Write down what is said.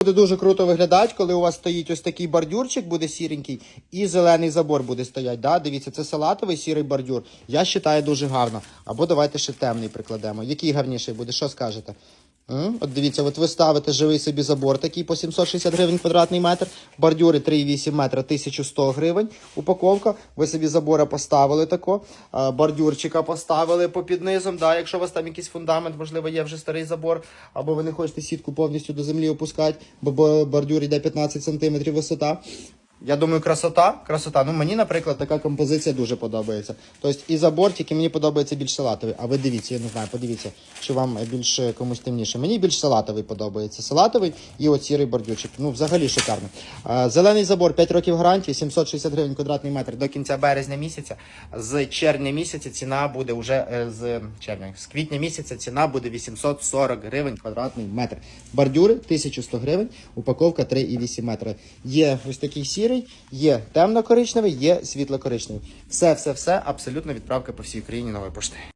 Буде дуже круто виглядати, коли у вас стоїть ось такий бордюрчик, буде сіренький, і зелений забор буде стояти. Да? Дивіться, це салатовий сірий бордюр. Я вважаю дуже гарно. Або давайте ще темний прикладемо. Який гарніший буде? Що скажете? М? От дивіться, от ви ставите живий собі забор такий по 760 гривень квадратний метр, бордюри 3,8 метра 1100 гривень, упаковка. Ви собі забора поставили тако, бордюрчика поставили по під низом. Да, якщо у вас там якийсь фундамент, можливо, є вже старий забор, або ви не хочете сітку повністю до землі опускати, бо бордюр йде 15 см висота. Я думаю, красота. Красота. Ну мені, наприклад, така композиція дуже подобається. Тобто і забор, тільки мені подобається більш салатовий. А ви дивіться, я не знаю, подивіться, чи вам більш е, комусь темніше. Мені більш салатовий подобається. Салатовий і от сірий бордюрчик. Ну, взагалі шикарно. Зелений забор, 5 років гарантії, 760 гривень квадратний метр до кінця березня місяця. З червня місяця ціна буде вже е, з червня, з квітня місяця ціна буде 840 гривень квадратний метр. Бордюри 1100 гривень, упаковка 3,8 метра. Є ось такий сірий, є темно-коричневий, є світло-коричневий. Все, все, все, абсолютно відправка по всій Україні нової пошти.